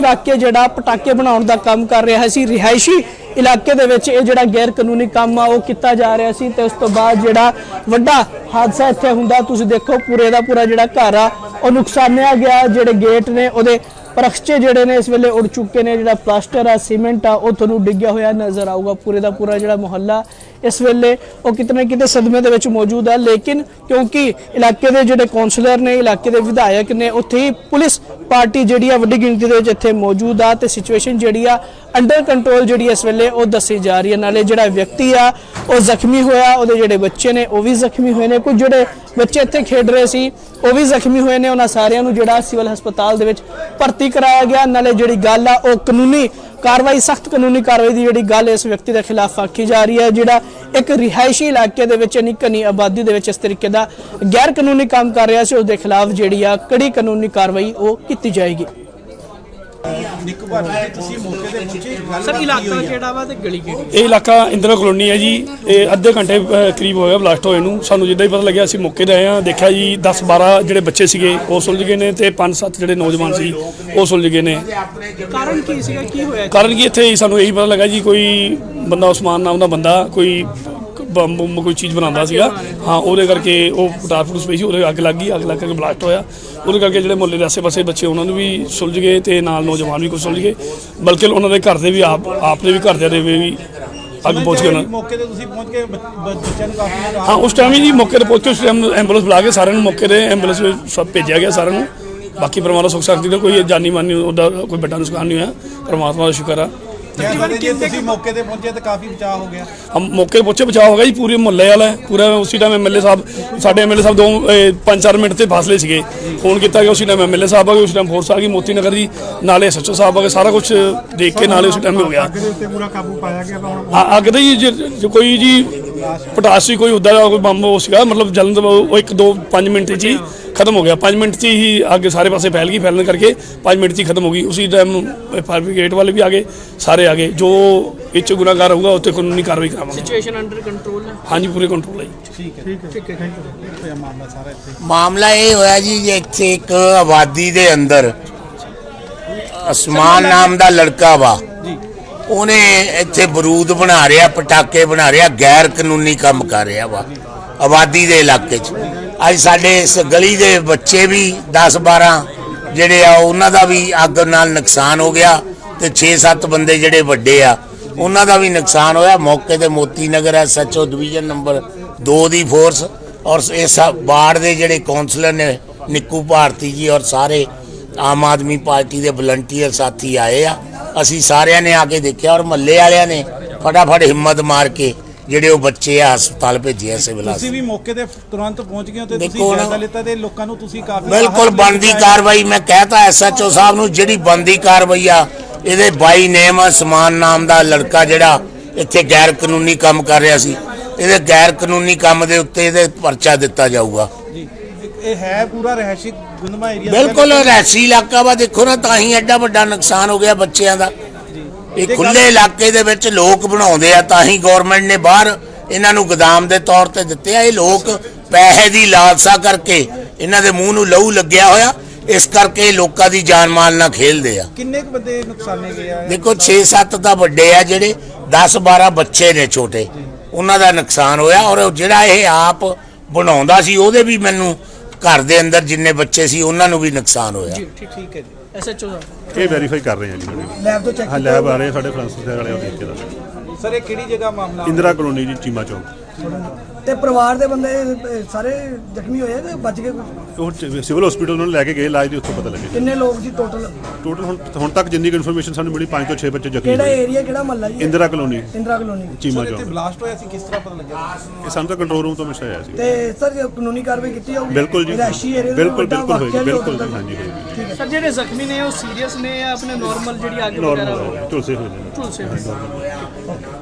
ਰੱਖ ਕੇ ਜਿਹੜਾ ਪਟਾਕੇ ਬਣਾਉਣ ਦਾ ਕੰਮ ਕਰ ਰਿਹਾ ਸੀ, ਰਿਹਾਇਸ਼ੀ ਇਲਾਕੇ ਦੇ ਵਿੱਚ ਇਹ ਜਿਹੜਾ ਗੈਰ ਕਾਨੂੰਨੀ ਕੰਮ ਆ, ਉਹ ਕੀਤਾ ਜਾ ਰਿਹਾ ਸੀ ਤੇ ਉਸ ਤੋਂ ਬਾਅਦ ਜਿਹੜਾ ਵੱਡਾ ਹਾਦਸਾ ਇੱਥੇ ਹੁੰਦਾ, ਤੁਸੀਂ ਦੇਖੋ ਪੂਰੇ ਦਾ ਪੂਰਾ ਜਿਹੜਾ ਘਰ ਆ ਉਹ ਨੁਕਸਾਨਿਆ ਗਿਆ, ਜਿਹੜੇ ਗੇਟ ਨੇ ਉਹਦੇ ਪਰਖਚੇ ਜਿਹੜੇ ਨੇ ਇਸ ਵੇਲੇ ਉੜ ਚੁੱਕੇ ਨੇ, ਜਿਹੜਾ ਪਲਾਸਟਰ ਆ, ਸੀਮੈਂਟ ਆ, ਉਹ ਤੁਹਾਨੂੰ ਡਿੱਗਿਆ ਹੋਇਆ ਨਜ਼ਰ ਆਊਗਾ, ਪੂਰੇ ਦਾ ਪੂਰਾ ਜਿਹੜਾ ਮੁਹੱਲਾ ਇਸ ਵੇਲੇ ਉਹ ਕਿਤੇ ਨਾ ਕਿਤੇ ਸਦਮੇ ਦੇ ਵਿੱਚ ਮੌਜੂਦ ਹੈ ਲੇਕਿਨ ਕਿਉਂਕਿ ਇਲਾਕੇ ਦੇ ਜਿਹੜੇ ਕਾਉਂਸਲਰ ਨੇ, ਇਲਾਕੇ ਦੇ ਵਿਧਾਇਕ ਨੇ, ਉੱਥੇ ਹੀ ਪੁਲਿਸ ਪਾਰਟੀ ਜਿਹੜੀ ਆ ਵੱਡੀ ਗਿਣਤੀ ਦੇ ਵਿੱਚ ਇੱਥੇ ਮੌਜੂਦ ਆ ਤੇ ਸਿਚੁਏਸ਼ਨ ਜਿਹੜੀ ਆ ਅੰਡਰ ਕੰਟਰੋਲ ਜਿਹੜੀ ਇਸ ਵੇਲੇ ਉਹ ਦੱਸੀ ਜਾ ਰਹੀ ਹੈ। ਨਾਲੇ ਜਿਹੜਾ ਵਿਅਕਤੀ ਆ, ਉਹ ਜ਼ਖਮੀ ਹੋਇਆ, ਉਹਦੇ ਜਿਹੜੇ ਬੱਚੇ ਨੇ, ਉਹ ਵੀ ਜ਼ਖਮੀ ਹੋਏ ਨੇ। ਕੁਝ ਜਿਹੜੇ ਬੱਚੇ ਇੱਥੇ ਖੇਡ ਰਹੇ ਸੀ, ਉਹ ਵੀ ਜ਼ਖਮੀ ਹੋਏ ਨੇ। ਉਹਨਾਂ ਸਾਰਿਆਂ ਨੂੰ ਜਿਹੜਾ ਸਿਵਲ ਹਸਪਤਾਲ ਦੇ ਵਿੱਚ ਭਰਤੀ ਕਰਾਇਆ ਗਿਆ। ਨਾਲੇ ਜਿਹੜੀ ਗੱਲ ਆ, ਉਹ ਕਾਨੂੰਨੀ ਕਾਰਵਾਈ, ਸਖਤ ਕਾਨੂੰਨੀ ਕਾਰਵਾਈ ਦੀ ਜਿਹੜੀ ਗੱਲ ਇਸ ਵਿਅਕਤੀ ਦੇ ਖਿਲਾਫ ਆਖੀ ਜਾ ਰਹੀ ਹੈ, ਜਿਹੜਾ ਇੱਕ ਰਿਹਾਇਸ਼ੀ ਇਲਾਕੇ ਦੇ ਵਿੱਚ ਯਾਨੀ ਘਣੀ ਆਬਾਦੀ ਦੇ ਵਿੱਚ ਇਸ ਤਰੀਕੇ ਦਾ ਗੈਰ ਕਾਨੂੰਨੀ ਕੰਮ ਕਰ ਰਿਹਾ ਸੀ, ਉਸ ਦੇ ਖਿਲਾਫ ਜਿਹੜੀ ਆ ਕੜੀ ਕਾਨੂੰਨੀ ਕਾਰਵਾਈ ਉਹ ਕੀਤੀ ਜਾਏਗੀ। ਨਿੱਕੂ ਭਾਜੀ ਜੀ ਤੁਸੀਂ ਮੌਕੇ ਤੇ ਪਹੁੰਚੇ ਗੱਲ ਸਰ ਇਲਾਕਾ ਕਿਹੜਾ ਵਾ ਤੇ ਗਲੀ ਕਿਹੜੀ? ਇਹ ਇਲਾਕਾ ਇੰਦਰਾ ਕਲੋਨੀ ਹੈ ਜੀ। ਇਹ ਅੱਧੇ ਘੰਟੇ ਅਹ, ਕਰੀਬ ਹੋਇਆ ਬਲਾਸਟ ਹੋਏ ਨੂੰ। ਸਾਨੂੰ ਜਿੱਦਾਂ ਹੀ ਪਤਾ ਲੱਗਿਆ ਅਸੀਂ ਮੌਕੇ ਤੇ ਆਏ ਹਾਂ। ਦੇਖਿਆ ਜੀ 10 12 ਜਿਹੜੇ ਬੱਚੇ ਸੀਗੇ ਉਹ ਸੁਲਝ ਗਏ ਨੇ ਤੇ 5 7 ਜਿਹੜੇ ਨੌਜਵਾਨ ਸੀ ਉਹ ਸੁਲਝ ਗਏ ਨੇ। ਕਾਰਨ ਕੀ ਸੀਗਾ? ਕੀ ਹੋਇਆ? ਕਾਰਨ ਕੀ ਇੱਥੇ ਸਾਨੂੰ ਇਹੀ ਪਤਾ ਲੱਗਾ ਜੀ ਕੋਈ ਬੰਦਾ ਉਸਮਾਨ ਨਾਮ ਦਾ ਬੰਦਾ ਕੋਈ ਬੰਬ ਬੰਬ ਕੋਈ ਚੀਜ਼ ਬਣਾਉਂਦਾ ਸੀਗਾ। ਹਾਂ ਉਹਦੇ ਕਰਕੇ ਉਹ ਪਟਾਰ ਫੁੱਟ ਪਈ ਸੀ ਉਹਦੇ ਅੱਗ ਲੱਗ ਗਈ ਅੱਗ ਲੱਗ ਕੇ ਬਲਾਸਟ ਹੋਇਆ। ਉਹਦੇ ਕਰਕੇ ਜਿਹੜੇ ਮੁਹੱਲੇ ਦੇ ਆਸੇ-ਪਾਸੇ ਬੱਚੇ ਉਹਨਾਂ ਨੂੰ ਵੀ ਸੁਲਝ ਗਏ ਤੇ ਨਾਲ ਨੌਜਵਾਨ ਵੀ ਕੁਝ ਸੁਲਝ ਗਏ। ਬਲਕਿ ਉਹਨਾਂ ਦੇ ਘਰ ਦੇ ਵੀ ਆਪ ਆਪ ਦੇ ਵੀ ਘਰਦਿਆਂ ਦੇ ਵੀ ਅੱਗ ਪਹੁੰਚ ਗਏ ਉਹਨਾਂ ਮੌਕੇ ਤੇ ਤੁਸੀਂ ਪਹੁੰਚ ਕੇ ਬੱਚਿਆਂ ਨੂੰ ਕਾਫੀ ਹਾਂ ਉਸ ਟਾਈਮ ਹੀ ਜੀ ਮੌਕੇ ਤੇ ਪਹੁੰਚ ਕੇ ਉਸ ਟਾਈਮ ਐਂਬੂਲੈਂਸ ਬੁਲਾ ਕੇ ਸਾਰਿਆਂ ਨੂੰ ਮੌਕੇ ਤੇ ਐਂਬੂਲੈਂਸ ਵਿੱਚ ਸਭ ਭੇਜਿਆ ਗਿਆ ਸਾਰਿਆਂ ਨੂੰ। ਬਾਕੀ ਪਰਮਾਤਮਾ ਸੁਖ ਸ਼ਾਂਤੀ ਦਾ ਕੋਈ ਜਾਨੀ ਮਾਨੀ ਉਹਦਾ ਕੋਈ ਵੱਡਾ ਨੁਕਸਾਨ ਨਹੀਂ ਹੋਇਆ। ਪਰਮਾਤਮਾ ਦਾ ਸ਼ੁਕਰ ਆ। ਤਕਰੀਬਨ ਤੁਸੀਂ ਮੌਕੇ ਤੇ ਪਹੁੰਚੇ ਤਾਂ ਕਾਫੀ ਬਚਾਅ ਹੋ ਗਿਆ? ਹਮ ਮੌਕੇ ਤੇ ਪਹੁੰਚੇ ਬਚਾਅ ਹੋ ਗਿਆ ਜੀ ਪੂਰੇ ਮੁਹੱਲੇ ਵਾਲਾ ਪੂਰਾ ਉਸੇ ਟਾਈਮ ਐਮਐਲਏ ਸਾਹਿਬ ਸਾਡੇ ਐਮਐਲਏ ਸਾਹਿਬ ਦੋ 5-4 ਮਿੰਟ ਤੇ ਫਾਸਲੇ ਸੀਗੇ। ਫੋਨ ਕੀਤਾ ਗਿਆ ਉਸੇ ਟਾਈਮ ਐਮਐਲਏ ਸਾਹਿਬ ਆ ਗਏ ਉਸੇ ਟਾਈਮ ਫੋਰਸ ਆ ਗਈ ਮੋਤੀ ਨਗਰ ਦੀ ਨਾਲੇ ਸੱਚੋ ਸਾਹਿਬ ਆ ਗਏ ਸਾਰਾ ਕੁਝ ਦੇਖ ਕੇ ਨਾਲੇ ਉਸੇ ਟਾਈਮ ਹੋ ਗਿਆ। ਅੱਗ ਦੇ ਜੀ ਕੋਈ ਜੀ ਪਟਾਸੀ ਕੋਈ ਉਦਾਂ ਦਾ ਕੋਈ ਬੰਬ ਉਹ ਸੀਗਾ ਮਤਲਬ ਜਲਨ ਤੋਂ ਉਹ 1 2 5 ਮਿੰਟ 'ਚ ਹੀ ਖਤਮ ਹੋ ਗਿਆ। 5 ਮਿੰਟ 'ਚ ਹੀ ਅੱਗ ਸਾਰੇ ਪਾਸੇ ਫੈਲ ਗਈ ਫੈਲਣ ਕਰਕੇ 5 ਮਿੰਟ 'ਚ ਹੀ ਖਤਮ ਹੋ ਗਈ। ਉਸੇ ਟਾਈਮ ਫਾਇਰ ਬ੍ਰਿਗੇਡ ਵਾਲੇ ਵੀ ਆ ਗਏ ਸਾਰੇ ਆ ਗਏ। ਜੋ ਇਹ 'ਚ ਗੁਨਾਹਗਾਰ ਹੋਊਗਾ ਉੱਤੇ ਕਾਨੂੰਨੀ ਕਾਰਵਾਈ ਕਰਾਵਾਂਗੇ। ਸਿਚੁਏਸ਼ਨ ਅੰਡਰ ਕੰਟਰੋਲ ਹੈ। ਹਾਂਜੀ ਪੂਰੇ ਕੰਟਰੋਲ ਹੈ ਜੀ। ਠੀਕ ਹੈ ਇਹ ਮਾਮਲਾ ਸਾਰਾ ਇੱਥੇ? ਮਾਮਲਾ ਇਹ ਹੋਇਆ ਜੀ ਜੇ ਇੱਥੇ ਇੱਕ ਆਬਾਦੀ ਦੇ ਅੰਦਰ ਅਸਮਾਨ ਨਾਮ ਦਾ ਲੜਕਾ ਵਾ। ਉਹਨੇ ਇੱਥੇ ਬਰੂਦ ਬਣਾ ਰਿਹਾ ਪਟਾਕੇ ਬਣਾ ਰਿਹਾ ਗੈਰ ਕਾਨੂੰਨੀ ਕੰਮ ਕਰ ਰਿਹਾ ਵਾ। ਆਬਾਦੀ ਦੇ ਇਲਾਕੇ 'ਚ। ਅੱਜ ਸਾਡੇ ਇਸ ਗਲੀ ਦੇ ਬੱਚੇ ਵੀ 10 12 ਜਿਹੜੇ ਆ, ਉਹਨਾਂ ਦਾ ਵੀ ਅੱਗ ਨਾਲ ਨੁਕਸਾਨ ਹੋ ਗਿਆ ਤੇ 6-7 ਬੰਦੇ ਜਿਹੜੇ ਵੱਡੇ ਆ, ਉਹਨਾਂ ਦਾ ਵੀ ਨੁਕਸਾਨ ਹੋਇਆ। ਮੌਕੇ ਤੇ Moti Nagar SHO division number 2 ਦੀ ਫੋਰਸ ਔਰ ਇਸ ਵਾਰਡ ਦੇ ਜਿਹੜੇ ਕਾਉਂਸਲਰ ਨੇ, ਨਿੱਕੂ ਭਾਰਤੀ ਜੀ ਔਰ ਸਾਰੇ ਆਮ ਆਦਮੀ ਪਾਰਟੀ ਦੇ ਵਲੰਟੀਅਰ ਸਾਥੀ ਆਏ ਆ। ਅਸੀਂ ਸਾਰਿਆਂ ਨੇ ਆ ਕੇ ਦੇਖਿਆ ਔਰ ਮਹੱਲੇ ਵਾਲਿਆਂ ਨੇ ਫਟਾਫਟ ਹਿੰਮਤ ਮਾਰ ਕੇ ਜਿਹੜੇ ਉਹ ਬੱਚੇ ਆ ਹਸਪਤਾਲ ਭੇਜੇ ਆ ਸਿਵਲ ਤੁਸੀਂ ਵੀ ਮੌਕੇ ਤੇ ਤੁਰੰਤ ਪਹੁੰਚ ਗਏ ਹੋ ਤੇ ਤੁਸੀਂ ਦੇਖੋ ਨਾ- ਜਾਇਜ਼ਾ ਲਿੱਤਾ ਤੇ ਲੋਕਾਂ ਨੂੰ ਤੁਸੀਂ ਕਾਫੀ ਬਿਲਕੁਲ ਰਾਹਤ ਹੈ। ਕਾਰਵਾਈ ਮੈਂ ਕਹਿਤਾ ਐਸਐਚਓ ਸਾਹਿਬ ਨੂੰ ਜਿਹੜੀ ਬਣਦੀ ਕਾਰਵਾਈ ਆ ਇਹਦੇ ਬਾਈ ਨੇਮ ਸਮਾਨ ਨਾਮ ਦਾ ਲੜਕਾ ਜਿਹੜਾ ਇੱਥੇ ਗੈਰ ਕਾਨੂੰਨੀ ਕੰਮ ਕਰ ਰਿਹਾ ਸੀ। ਇਹਦੇ ਗੈਰ ਕਾਨੂੰਨੀ ਕੰਮ ਦੇ ਉੱਤੇ ਇਹਦੇ ਪਰਚਾ ਦਿੱਤਾ ਜਾਊਗਾ। ਜੀ ਇਹ ਹੈ ਪੂਰਾ ਰਹਿਸ਼ੀ ਗੁੰਦਮਾ ਏਰੀਆ। ਬਿਲਕੁਲ ਰੈਸੀ ਇਲਾਕਾ ਵਾ ਦੇਖੋ ਨਾ ਤਾਂ ਹੀ ਐਡਾ ਵੱਡਾ ਨੁਕਸਾਨ ਹੋ ਗਿਆ ਬੱਚਿਆਂ ਦਾ। ਇਹ ਖੁੱਲੇ ਇਲਾਕੇ ਦੇ ਵਿੱਚ ਲੋਕ ਬਣਾਉਂਦੇ ਆ ਤਾਂ ਹੀ ਗਵਰਨਮੈਂਟ ਨੇ ਬਾਹਰ ਇਹਨਾਂ ਨੂੰ ਗੋਦਾਮ ਦੇ ਤੌਰ ਤੇ ਦਿੱਤੇ ਆ। ਇਹ ਲੋਕ ਪੈਸੇ ਦੀ ਲਾਲਸਾ ਕਰਕੇ ਇਹਨਾਂ ਦੇ ਮੂੰਹ ਨੂੰ ਲਹੂ ਲੱਗਿਆ ਹੋਇਆ। ਇਸ ਕਰਕੇ ਲੋਕਾਂ ਦੀ ਜਾਨ ਮਾਲ ਨਾਲ ਖੇਲਦੇ ਆ। ਕਿੰਨੇ ਕੁ ਬੰਦੇ ਨੁਕਸਾਨੇ ਗਏ ਆ? ਦੇਖੋ 6-7 ਤਾਂ ਵੱਡੇ ਆ ਜਿਹੜੇ 10-12 ਬੱਚੇ ਨੇ ਛੋਟੇ। ਉਹਨਾਂ ਦਾ ਨੁਕਸਾਨ ਹੋਇਆ ਔਰ ਜਿਹੜਾ ਇਹ ਆਪ ਬਣਾਉਂਦਾ ਸੀ ਉਹਦੇ ਵੀ ਮੈਨੂੰ ਘਰ ਦੇ ਅੰਦਰ ਜਿੰਨੇ ਬੱਚੇ ਸੀ ਉਹਨਾਂ ਨੂੰ ਵੀ ਨੁਕਸਾਨ ਹੋਇਆ। ਠੀਕ ਠੀਕ ਹੈ ਜੀ। ਐਸਐਚਓ ਇਹ ਵੈਰੀਫਾਈ ਕਰ ਰਹੇ ਹਾਂ ਜੀ ਲੈਬ ਤੋਂ ਚੈੱਕ ਹਾਂ ਲੈਬ ਆ ਰਹੇ ਆ ਸਾਡੇ ਫਰਾਂਸਿਸ ਵਾਲੇ ਉਹ ਦੇਖ ਕੇ ਦੱਸ ਸਰ ਇਹ ਕਿਹੜੀ ਜਗ੍ਹਾ ਮਾਮਲਾ ਇੰਦਰਾ ਕਲੋਨੀ ਜੀ ਚੀਮਾ ਚੌਕ। ਤੇ ਪਰਿਵਾਰ ਦੇ ਬੰਦੇ ਅਹ, ਸਾਰੇ ਜ਼ਖਮੀ ਹੋਏ ਆ ਕਿ ਬਚ ਗਏ ਕੁਛ? ਉਹ ਚ- ਸਿਵਲ ਹਸਪੀਟਲ ਉਹਨਾਂ ਨੂੰ ਲੈ ਕੇ ਗਏ ਇਲਾਜ ਦੇ ਉੱਥੋਂ ਪਤਾ ਲੱਗਿਆ। ਕਿੰਨੇ ਲੋਕ ਸੀ ਟੋਟਲ ਟੋਟਲ ਹੁਣ ਹੁਣ ਤੱਕ ਜਿੰਨੀ ਇਨਫੋਰਮੇਸ਼ਨ ਸਾਨੂੰ ਮਿਲੀ 5 ਤੋਂ 6 ਬੱਚੇ ਜ਼ਖਮੀ ਕਿਹੜਾ ਹੋਏ। ਏਰੀਆ ਕਿਹੜਾ ਮਹੱਲਾ ਜੀ? Indira colony. Indira colony. Cheema sir ਇੱਥੇ ਚੌਕ ਬਲਾਸਟ ਹੋਇਆ ਸੀ ਕਿਸ ਤਰ੍ਹਾਂ ਪਤਾ ਲੱਗਿਆ? ਇਹ ਸਾਨੂੰ ਤਾਂ ਕੰਟਰੋਲ ਰੂਮ ਤੋਂ ਮਿਲਿਆ ਆਇਆ ਸੀ। ਤੇ ਸਰ ਜੇ ਕਾਨੂੰਨੀ ਕਾਰਵਾਈ ਕੀਤੀ ਜਾਊਗੀ ਬਿਲਕੁਲ ਜੀ। ਰਿਹਾਇਸ਼ੀ ਏਰੀਆ ਦਾ ਬਿਲਕੁਲ ਵੱਡਾ ਬਿਲਕੁਲ ਹੋਏਗੀ ਵਾਕਿਆ ਬਿਲਕੁਲ ਜੀ, ਹੋ ਹਾਂਜੀ ਹੋਏਗੀ ਸਰ ਜਿਹੜੇ ਜ਼ਖਮੀ ਨੇ ਉਹ ਸੀਰੀਅਸ ਨੇ ਜਾਂ ਆਪਣੇ ਨਾਰਮਲ ਜਿਹੜੀ ਅੱਗ ਵਗੈਰਾ ਨਾਰਮਲ ਝੁਲਸੇ ਹੋਏ ਨੇ ਝੁਲਸੇ ਹੋਏ